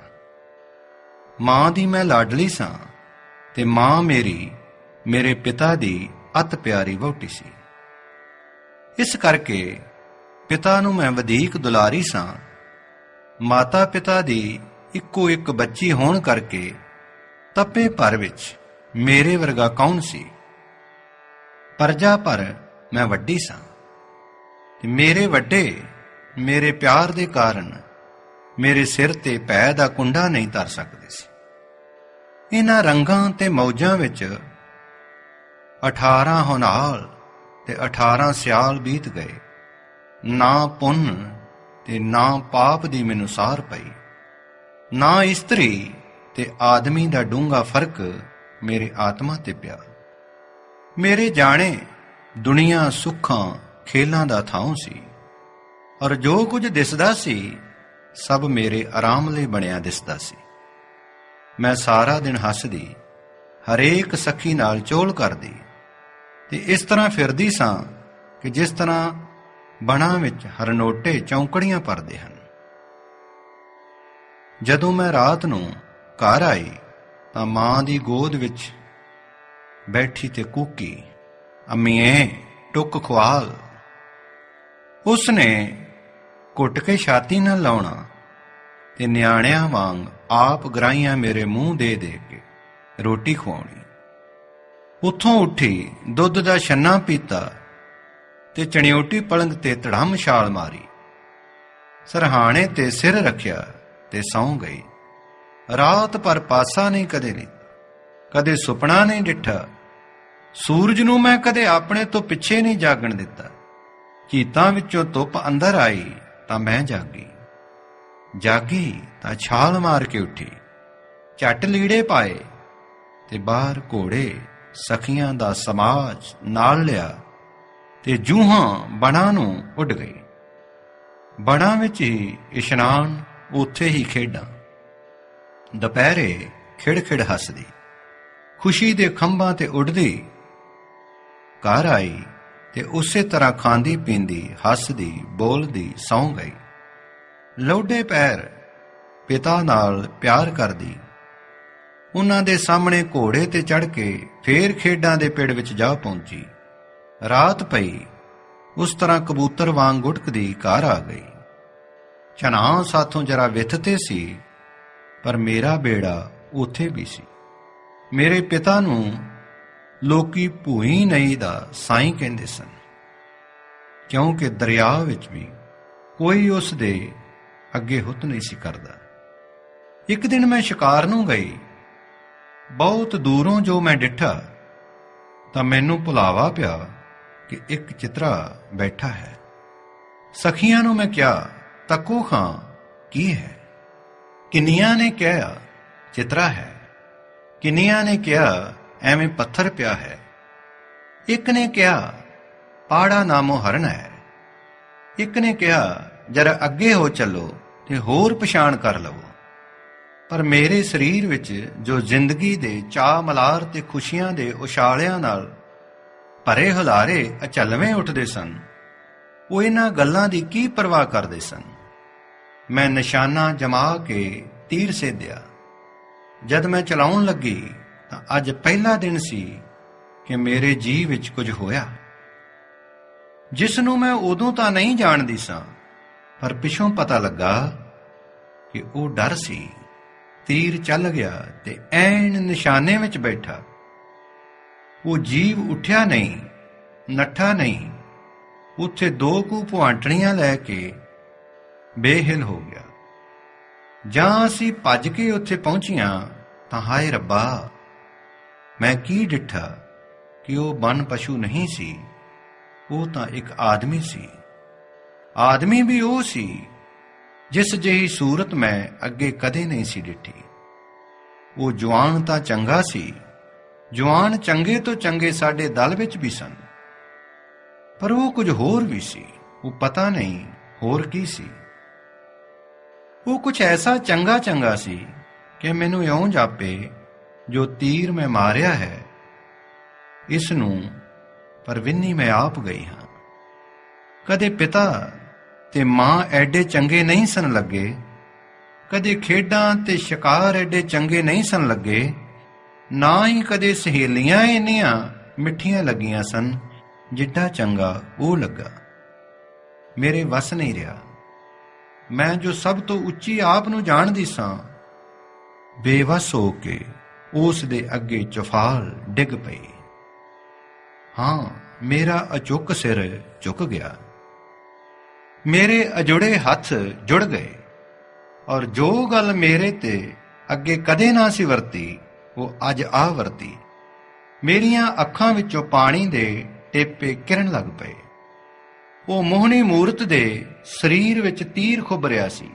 ਮਾਂ ਦੀ ਮੈਂ ਲਾਡਲੀ ਸਾਂ ਤੇ ਮਾਂ ਮੇਰੀ ਮੇਰੇ ਪਿਤਾ ਦੀ ਅਤ ਪਿਆਰੀ ਵਹੁਟੀ ਸੀ। ਇਸ ਕਰਕੇ ਪਿਤਾ ਨੂੰ ਮੈਂ ਵਧੇਕ ਦੁਲਾਰੀ ਸਾਂ। ਮਾਤਾ ਪਿਤਾ ਦੀ ਇੱਕੋ ਇੱਕ ਬੱਚੀ ਹੋਣ ਕਰਕੇ ਤਪੇ ਭਰ ਵਿੱਚ ਮੇਰੇ ਵਰਗਾ ਕੌਣ ਸੀ? ਪਰਜਾ ਪਰ ਮੈਂ ਵੱਡੀ ਸਾਂ ਤੇ ਮੇਰੇ ਵੱਡੇ, ਮੇਰੇ ਪਿਆਰ ਦੇ ਕਾਰਨ ਮੇਰੇ ਸਿਰ ਤੇ ਪੈ ਦਾ ਕੁੰਡਾ ਨਹੀਂ ਧਰ ਸਕਦੇ ਸੀ। ਇਹਨਾਂ ਰੰਗਾਂ ਤੇ ਮੌਜਾਂ ਵਿੱਚ 18 ਹੁਨਾਲ ਤੇ 18 ਸਿਆਲ ਬੀਤ ਗਏ। ਨਾ ਪੁੰਨ ਤੇ ਨਾ ਪਾਪ ਦੀ ਮੈਨੂੰ ਸਾਰ ਪਈ। ਨਾ ਇਸਤਰੀ ਤੇ ਆਦਮੀ ਦਾ ਡੂੰਘਾ ਫ਼ਰਕ ਮੇਰੇ ਆਤਮਾ ਤੇ ਪਿਆ। ਮੇਰੇ ਜਾਣੇ ਦੁਨੀਆ ਸੁੱਖਾਂ ਖੇਲਾਂ ਦਾ ਥਾਂ ਸੀ ਔਰ ਜੋ ਕੁਝ ਦਿਸਦਾ ਸੀ ਸਭ ਮੇਰੇ ਆਰਾਮ ਲਈ ਬਣਿਆ ਦਿਸਦਾ ਸੀ। ਮੈਂ ਸਾਰਾ ਦਿਨ ਹੱਸਦੀ, ਹਰੇਕ ਸਖੀ ਨਾਲ ਚੋਲ ਕਰਦੀ ਤੇ ਇਸ ਤਰ੍ਹਾਂ ਫਿਰਦੀ ਸਾਂ ਕਿ ਜਿਸ ਤਰ੍ਹਾਂ ਬਣਾ ਵਿੱਚ ਹਰਨੋਟੇ ਚੌਂਕੜੀਆਂ ਭਰਦੇ ਹਨ। ਜਦੋਂ ਮੈਂ ਰਾਤ ਨੂੰ ਘਰ ਆਈ, ਤਾਂ ਮਾਂ ਦੀ ਗੋਦ ਵਿੱਚ ਬੈਠੀ ਤੇ ਕੂਕੀ, ਅੰਮੀਏ, ਟੁੱਕ ਖਵਾਲ ਉਸਨੇ ਘੁੱਟ ਕੇ ਛਾਤੀ ਨਾਲ ਲਾਉਣਾ ਤੇ ਨਿਆਣਿਆਂ ਵਾਂਗ ਆਪ ਗਰਾਈਆਂ ਮੇਰੇ ਮੂੰਹ ਦੇ ਦੇ ਕੇ ਰੋਟੀ ਖਵਾਉਣੀ। ਉੱਥੋਂ ਉੱਠੀ, ਦੁੱਧ ਦਾ ਛੰਨਾ ਪੀਤਾ ਤੇ ਚਣਿਓਟੀ ਪਲੰਗ ਤੇ ਧੜਮ ਛਾਲ ਮਾਰੀ। ਸਰਹਾਣੇ ਤੇ ਸਿਰ ਰੱਖਿਆ। ਤੇ ਸੌਂ ਗਈ। ਰਾਤ ਪਰ ਪਾਸਾ ਨਹੀਂ ਕਦੇ ਲਈ ਕਦੇ ਸੁਪਨਾ ਨਹੀਂ ਡਿੱਠਾ। ਸੂਰਜ ਨੂੰ ਮੈਂ ਕਦੇ ਆਪਣੇ ਤੋਂ ਪਿੱਛੇ ਨਹੀਂ ਜਾਗਣ ਦਿੱਤਾ। ਚੀਤਾਂ ਵਿੱਚੋਂ ਧੁੱਪ ਅੰਦਰ ਆਈ ਤਾਂ ਮੈਂ ਜਾਗੀ। ਜਾਗੀ ਤਾਂ ਛਾਲ ਮਾਰ ਕੇ ਉੱਠੀ। ਝੱਟ ਲੀੜੇ ਪਾਏ ਤੇ ਬਾਹਰ ਘੋੜੇ ਸਖੀਆਂ ਦਾ ਸਮਾਜ ਨਾਲ ਲਿਆ ਤੇ ਜੂਹਾਂ ਬਣਾ ਨੂੰ ਉੱਡ ਗਈ। ਬਣਾ ਵਿੱਚ ਹੀ ਇਸ਼ਨਾਨ ਉੱਥੇ ਹੀ ਖੇਡਾਂ। ਦੁਪਹਿਰੇ ਖਿੜ-ਖਿੜ ਹੱਸਦੀ, ਖੁਸ਼ੀ ਦੇ ਖੰਭਾਂ ਤੇ ਉੱਡਦੀ, ਘਰ ਆਈ ਤੇ ਉਸੇ ਤਰ੍ਹਾਂ ਖਾਂਦੀ ਪੀਂਦੀ, ਹੱਸਦੀ, ਬੋਲਦੀ, ਸੌਂ ਗਈ। ਲੌਡੇ ਪੈਰ ਪਿਤਾ ਨਾਲ ਪਿਆਰ ਕਰਦੀ। ਉਹਨਾਂ ਦੇ ਸਾਹਮਣੇ ਘੋੜੇ ਤੇ ਚੜ ਕੇ ਫੇਰ ਖੇਡਾਂ ਦੇ ਪਿੜ ਵਿੱਚ ਜਾ ਪਹੁੰਚੀ। ਰਾਤ ਪਈ, ਉਸ ਤਰ੍ਹਾਂ ਕਬੂਤਰ ਵਾਂਗ ਗੁਟਕਦੀ ਘਰ ਆ ਗਈ। ਚਨਾਹ ਸਾਥੋਂ ਜਰਾ ਵਿਥ ਤੇ ਸੀ, ਪਰ ਮੇਰਾ ਬੇੜਾ ਉੱਥੇ ਵੀ ਸੀ। ਮੇਰੇ ਪਿਤਾ ਨੂੰ ਲੋਕੀ ਭੂਈ ਨਹੀਂ ਦਾ ਸਾਈਂ ਕਹਿੰਦੇ ਸਨ, ਕਿਉਂਕਿ ਦਰਿਆ ਵਿੱਚ ਵੀ ਕੋਈ ਉਸ ਦੇ ਅੱਗੇ ਹੁੱਤ ਨਹੀਂ ਸੀ ਕਰਦਾ। ਇੱਕ ਦਿਨ ਮੈਂ ਸ਼ਿਕਾਰ ਨੂੰ ਗਈ। ਬਹੁਤ ਦੂਰੋਂ ਜੋ ਮੈਂ ਡਿੱਠਾ, ਤਾਂ ਮੈਨੂੰ ਭੁਲਾਵਾ ਪਿਆ ਕਿ ਇੱਕ ਚਿਤਰਾ ਬੈਠਾ ਹੈ। ਸਖੀਆਂ ਨੂੰ ਮੈਂ ਕਿਹਾ ਤੱਕੋ ਖਾਂ ਕੀ ਹੈ? ਕਿੰਨੀਆਂ ਨੇ ਕਿਹਾ, ਚਿਤਰਾ ਹੈ। ਕਿੰਨੀਆਂ ਨੇ ਕਿਹਾ, ਐਵੇਂ ਪੱਥਰ ਪਿਆ ਹੈ। ਇੱਕ ਨੇ ਕਿਹਾ, ਪਾੜਾ ਨਾਮੋ ਹਰਨ ਹੈ। ਇੱਕ ਨੇ ਕਿਹਾ, ਜਰਾ ਅੱਗੇ ਹੋ ਚੱਲੋ ਤੇ ਹੋਰ ਪਛਾਣ ਕਰ ਲਵੋ। ਪਰ ਮੇਰੇ ਸਰੀਰ ਵਿੱਚ ਜੋ ਜ਼ਿੰਦਗੀ ਦੇ ਚਾਹ ਮਲਾਰ ਤੇ ਖੁਸ਼ੀਆਂ ਦੇ ਉਛਾਲਿਆਂ ਨਾਲ ਭਰੇ ਹੁਲਾਰੇ ਅਚਲਵੇਂ ਉੱਠਦੇ ਸਨ, ਉਹ ਇਹਨਾਂ ਗੱਲਾਂ ਦੀ ਕੀ ਪਰਵਾਹ ਕਰਦੇ ਸਨ? ਮੈਂ ਨਿਸ਼ਾਨਾ ਜਮਾ ਕੇ ਤੀਰ ਸੇਧਿਆ। ਜਦ ਮੈਂ ਚਲਾਉਣ ਲੱਗੀ ਤਾਂ ਅੱਜ ਪਹਿਲਾ ਦਿਨ ਸੀ ਕਿ ਮੇਰੇ ਜੀਵ ਵਿੱਚ ਕੁਝ ਹੋਇਆ। ਜਿਸ ਨੂੰ ਮੈਂ ਉਦੋਂ ਤਾਂ ਨਹੀਂ ਜਾਣਦੀ ਸਾਂ, ਪਰ ਪਿਛੋਂ ਪਤਾ ਲੱਗਾ ਕਿ ਉਹ ਡਰ ਸੀ। ਤੀਰ ਚੱਲ ਗਿਆ ਤੇ ਐਨ ਨਿਸ਼ਾਨੇ ਵਿੱਚ ਬੈਠਾ। ਉਹ ਜੀਵ ਉੱਠਿਆ ਨਹੀਂ, ਨੱਠਾ ਨਹੀਂ, ਉੱਥੇ ਦੋ ਕੁ ਪੁਆਂਟਣੀਆਂ ਲੈ ਕੇ ਬੇਹਿਲ ਹੋ ਗਿਆ। ਜਾਂ ਅਸੀਂ ਭੱਜ ਕੇ ਉੱਥੇ ਪਹੁੰਚੀਆਂ ਤਾਂ ਹਾਏ ਰੱਬਾ, ਮੈਂ ਕੀ ਡਿੱਠਾ ਕਿ ਉਹ ਬਨ ਪਸ਼ੂ ਨਹੀਂ ਸੀ, ਉਹ ਤਾਂ ਇੱਕ ਆਦਮੀ ਸੀ। ਆਦਮੀ ਵੀ ਉਹ ਸੀ ਜਿਸ ਜਿਹੀ ਸੂਰਤ ਮੈਂ ਅੱਗੇ ਕਦੇ ਨਹੀਂ ਸੀ ਡਿੱਠੀ। ਉਹ ਜਵਾਨ ਤਾਂ ਚੰਗਾ ਸੀ, ਜਵਾਨ ਚੰਗੇ ਤੋਂ ਚੰਗੇ ਸਾਡੇ ਦਲ ਵਿੱਚ ਵੀ ਸਨ। ਪਰ ਉਹ ਕੁਝ ਹੋਰ ਵੀ ਸੀ, ਉਹ ਪਤਾ ਨਹੀਂ ਹੋਰ ਕੀ ਸੀ। ਉਹ ਕੁਝ ਐਸਾ ਚੰਗਾ ਚੰਗਾ ਸੀ ਕਿ ਮੈਨੂੰ ਇਉਂ ਜਾਪੇ, ਜੋ ਤੀਰ ਮੈਂ ਮਾਰਿਆ ਹੈ ਇਸ ਨੂੰ ਪਰਵਿੰਨੀ ਮੈਂ ਆਪ ਗਈ ਹਾਂ। ਕਦੇ ਪਿਤਾ ਤੇ ਮਾਂ ਐਡੇ ਚੰਗੇ ਨਹੀਂ ਸਨ ਲੱਗੇ, ਕਦੇ ਖੇਡਾਂ ਤੇ ਸ਼ਿਕਾਰ ਐਡੇ ਚੰਗੇ ਨਹੀਂ ਸਨ ਲੱਗੇ, ਨਾ ਹੀ ਕਦੇ ਸਹੇਲੀਆਂ ਇੰਨੀਆਂ ਮਿੱਠੀਆਂ ਲੱਗੀਆਂ ਸਨ ਜਿੱਡਾ ਚੰਗਾ ਉਹ ਲੱਗਾ। ਮੇਰੇ ਵਸ ਨਹੀਂ ਰਿਹਾ। ਮੈਂ ਜੋ ਸਭ ਤੋਂ ਉੱਚੀ ਆਪ ਨੂੰ ਜਾਣਦੀ ਸਾਂ, ਬੇਵਸ ਹੋ ਕੇ ਉਸ ਦੇ ਅੱਗੇ ਚਫਾਲ ਡਿੱਗ ਪਈ। ਹਾਂ, ਮੇਰਾ ਅਚੁੱਕ ਸਿਰ ਝੁਕ ਗਿਆ। ਮੇਰੇ ਅਜੁੜੇ ਹੱਥ ਜੁੜ ਗਏ ਔਰ ਜੋ ਗੱਲ ਮੇਰੇ ਤੇ ਅੱਗੇ ਕਦੇ ਨਾ ਸੀ ਵਰਤੀ, ਉਹ ਅੱਜ ਆ ਵਰਤੀ। ਮੇਰੀਆਂ ਅੱਖਾਂ ਵਿੱਚੋਂ ਪਾਣੀ ਦੇ ਟੇਪੇ ਕਿਰਨ ਲੱਗ ਪਏ। ਉਹ ਮੋਹਣੀ ਮੂਰਤ ਦੇ ਸਰੀਰ ਵਿੱਚ ਤੀਰ ਖੁੱਭ ਰਿਹਾ ਸੀ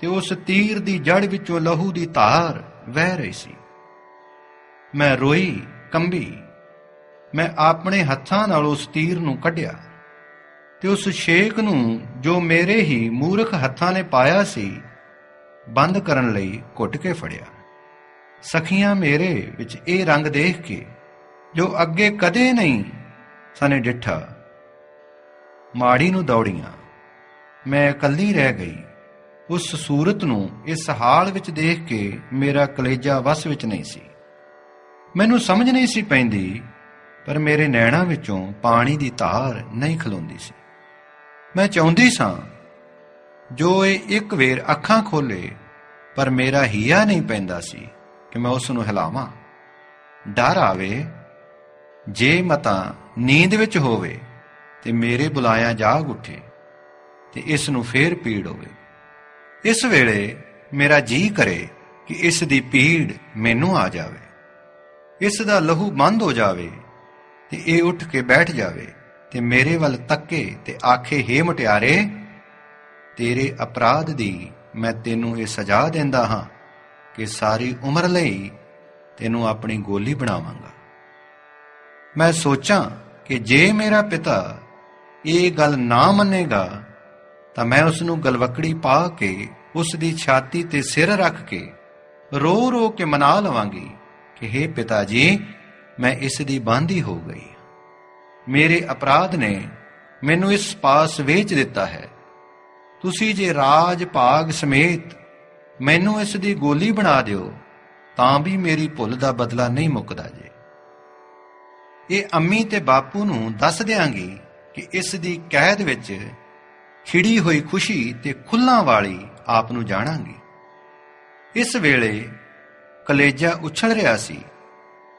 ਤੇ ਉਸ ਤੀਰ ਦੀ ਜੜ ਵਿੱਚੋਂ ਲਹੂ ਦੀ ਧਾਰ ਵਹਿ ਰਹੀ ਸੀ। ਮੈਂ ਰੋਈ, ਕੰਬੀ। ਮੈਂ ਆਪਣੇ ਹੱਥਾਂ ਨਾਲ ਉਸ ਤੀਰ ਨੂੰ ਕੱਢਿਆ ਤੇ ਉਸ ਸ਼ੇਕ ਨੂੰ ਜੋ ਮੇਰੇ ਹੀ ਮੂਰਖ ਹੱਥਾਂ ਨੇ ਪਾਇਆ ਸੀ, ਬੰਦ ਕਰਨ ਲਈ ਘੁੱਟ ਕੇ ਫੜਿਆ। ਸਖੀਆਂ ਮੇਰੇ ਵਿੱਚ ਇਹ ਰੰਗ ਦੇਖ ਕੇ ਜੋ ਅੱਗੇ ਕਦੇ ਨਹੀਂ ਸਨੇ ਡਿੱਠਾ। ਮਾੜੀ ਨੂੰ ਦੌੜੀਆਂ। ਮੈਂ ਇਕੱਲੀ ਰਹਿ ਗਈ। ਉਸ ਸੂਰਤ ਨੂੰ ਇਸ ਹਾਲ ਵਿੱਚ ਦੇਖ ਕੇ ਮੇਰਾ ਕਲੇਜਾ ਵਸ ਵਿੱਚ ਨਹੀਂ ਸੀ। ਮੈਨੂੰ ਸਮਝ ਨਹੀਂ ਸੀ ਪੈਂਦੀ, ਪਰ ਮੇਰੇ ਨੈਣਾਂ ਵਿੱਚੋਂ ਪਾਣੀ ਦੀ ਧਾਰ ਨਹੀਂ ਖਲੋਂਦੀ ਸੀ। ਮੈਂ ਚਾਹੁੰਦੀ ਸਾਂ, ਜੋ ਇਹ ਇੱਕ ਵੇਰ ਅੱਖਾਂ ਖੋਲੇ, ਪਰ ਮੇਰਾ ਹੀਆ ਨਹੀਂ ਪੈਂਦਾ ਸੀ ਕਿ ਮੈਂ ਉਸ ਨੂੰ ਹਿਲਾਵਾਂ। ਡਰ ਆਵੇ, ਜੇ ਮਤਾ ਨੀਂਦ ਵਿੱਚ ਹੋਵੇ ਤੇ ਮੇਰੇ ਬੁਲਾਇਆ ਜਾਗ ਉੱਠੇ ਤੇ ਇਸ ਨੂੰ ਫੇਰ ਪੀੜ ਹੋਵੇ। ਇਸ ਵੇਲੇ ਮੇਰਾ ਜੀ ਕਰੇ ਕਿ ਇਸ ਦੀ ਪੀੜ ਮੈਨੂੰ ਆ ਜਾਵੇ। ਇਸ ਦਾ ਲਹੂ ਬੰਦ ਹੋ ਜਾਵੇ ਤੇ ਇਹ ਉੱਠ ਕੇ ਬੈਠ ਜਾਵੇ ਤੇ ਮੇਰੇ ਵੱਲ ਤੱਕੇ ਤੇ ਆਖੇ, ਹੇ ਮਟਿਆਰੇ, ਤੇਰੇ ਅਪਰਾਧ ਦੀ ਮੈਂ ਤੈਨੂੰ ਇਹ ਸਜ਼ਾ ਦਿੰਦਾ ਹਾਂ ਕਿ ਸਾਰੀ ਉਮਰ ਲਈ ਤੈਨੂੰ ਆਪਣੀ ਗੋਲੀ ਬਣਾਵਾਂਗਾ। ਮੈਂ ਸੋਚਾਂ ਕਿ ਜੇ ਮੇਰਾ ਪਿਤਾ ਇਹ ਗੱਲ ਨਾ ਮੰਨੇਗਾ, ਤਾਂ ਮੈਂ ਉਸ ਨੂੰ ਗਲਵਕੜੀ ਪਾ ਕੇ ਉਸ ਦੀ ਛਾਤੀ ਤੇ ਸਿਰ ਰੱਖ ਕੇ ਰੋ ਰੋ ਕੇ ਮਨਾ ਲਵਾਂਗੀ ਕਿ हे ਪਿਤਾ ਜੀ, ਮੈਂ ਇਸ ਦੀ ਬਾਂਦੀ ਹੋ ਗਈ। ਮੇਰੇ ਅਪਰਾਧ ਨੇ ਮੈਨੂੰ ਇਸ ਪਾਸ ਵੇਚ ਦਿੱਤਾ ਹੈ। ਤੁਸੀਂ ਜੇ ਰਾਜ ਭਾਗ ਸਮੇਤ ਮੈਨੂੰ ਇਸ ਦੀ ਗੋਲੀ ਬਣਾ ਦਿਓ, ਤਾਂ ਵੀ ਮੇਰੀ ਭੁੱਲ ਦਾ ਬਦਲਾ ਨਹੀਂ ਮੁੱਕਦਾ ਜੇ। ਇਹ ਅੰਮੀ ਤੇ ਬਾਪੂ ਨੂੰ ਦੱਸ ਦਿਆਂਗੀ ਕਿ ਇਸ ਦੀ ਕੈਦ ਵਿੱਚ ਖਿੜੀ ਹੋਈ ਖੁਸ਼ੀ ਤੇ ਖੁੱਲਾਂ ਵਾਲੀ ਆਪ ਨੂੰ ਜਾਣਾਂਗੇ। ਇਸ ਵੇਲੇ ਕਲੇਜਾ ਉਛਲ ਰਿਹਾ ਸੀ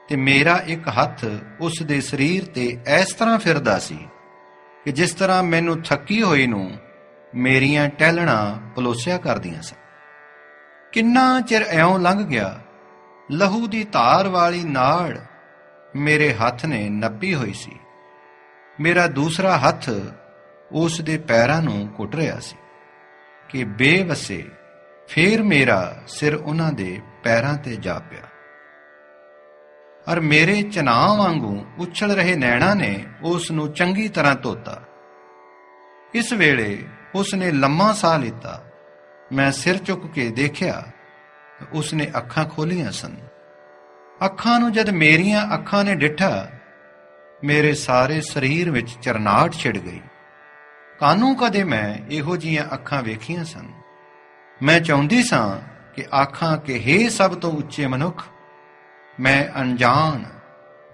ਤੇ ਮੇਰਾ ਇੱਕ ਹੱਥ ਉਸ ਦੇ ਸਰੀਰ ਤੇ ਇਸ ਤਰ੍ਹਾਂ ਫਿਰਦਾ ਸੀ ਕਿ ਜਿਸ ਤਰ੍ਹਾਂ ਮੈਨੂੰ ਥੱਕੀ ਹੋਈ ਨੂੰ ਮੇਰੀਆਂ ਟਹਿਲਣਾ ਪਲੋਸਿਆ ਕਰਦੀਆਂ ਸਨ। ਕਿੰਨਾ ਚਿਰ ਐਉਂ ਲੰਘ ਗਿਆ, ਲਹੂ ਦੀ ਧਾਰ ਵਾਲੀ ਨਾੜ ਮੇਰੇ ਹੱਥ ਨੇ ਨੱਪੀ ਹੋਈ ਸੀ। ਮੇਰਾ ਦੂਸਰਾ ਹੱਥ ਉਸ ਦੇ ਪੈਰਾਂ ਨੂੰ ਕੁੱਟ ਰਿਹਾ ਸੀ ਕਿ ਬੇਵਸੇ ਫੇਰ ਮੇਰਾ ਸਿਰ ਉਹਨਾਂ ਦੇ ਪੈਰਾਂ ਤੇ ਜਾ ਪਿਆ। ਔਰ ਮੇਰੇ ਚਨਾਹ ਵਾਂਗੂ ਉਛਲ ਰਹੇ ਨੈਣਾ ਨੇ ਉਸ ਨੂੰ ਚੰਗੀ ਤਰ੍ਹਾਂ ਧੋਤਾ। ਇਸ ਵੇਲੇ ਉਸ ਨੇ ਲੰਮਾ ਸਾਹ ਲਿੱਤਾ। ਮੈਂ ਸਿਰ ਚੁੱਕ ਕੇ ਦੇਖਿਆ ਉਸ ਨੇ ਅੱਖਾਂ ਖੋਲੀਆਂ ਸਨ। ਅੱਖਾਂ ਨੂੰ ਜਦ ਮੇਰੀਆਂ ਅੱਖਾਂ ਨੇ ਡਿੱਠਾ ਮੇਰੇ ਸਾਰੇ ਸਰੀਰ ਵਿੱਚ ਚਰਨਾਟ ਛਿੜ ਗਈ। ਕਾਨੂੰ ਕਦੇ ਮੈਂ ਇਹੋ ਜੀਆਂ ਅੱਖਾਂ ਵੇਖੀਆਂ ਸਨ? ਮੈਂ ਚਾਹੁੰਦੀ ਸਾਂ ਕਿ ਆਖਾਂ ਕਿ हे ਸਭ ਤੋਂ ਉੱਚੇ ਮਨੁੱਖ, ਮੈਂ ਅਣਜਾਣ,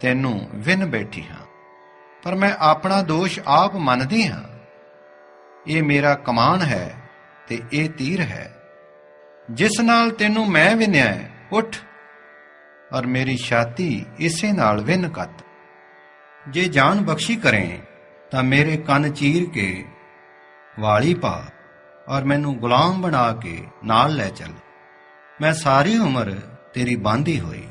ਤੈਨੂੰ ਵਿਨ ਬੈਠੀ ਹਾਂ। ਪਰ ਮੈਂ ਆਪਣਾ ਦੋਸ਼ ਆਪ ਮੰਨਦੀ ਹਾਂ। ਇਹ ਮੇਰਾ ਕਮਾਨ ਹੈ ਤੇ ਇਹ ਤੀਰ ਹੈ। ਜਿਸ ਨਾਲ ਤੈਨੂੰ ਮੈਂ ਵਿਨਿਆ ਉੱਠ। ਔਰ ਮੇਰੀ ਛਾਤੀ ਇਸੇ ਨਾਲ ਵਿਨ ਕੱਤ। ਜੇ ਜਾਨ ਬਖਸ਼ੀ ਕਰੇ, ਤਾਂ ਮੇਰੇ ਕੰਨ ਚੀਰ ਕੇ ਵਾਲੀ ਪਾ ਔਰ ਮੈਨੂੰ ਗੁਲਾਮ ਬਣਾ ਕੇ ਨਾਲ ਲੈ ਚੱਲ। ਮੈਂ ਸਾਰੀ ਉਮਰ ਤੇਰੀ ਬਾਂਦੀ ਹੋਈ।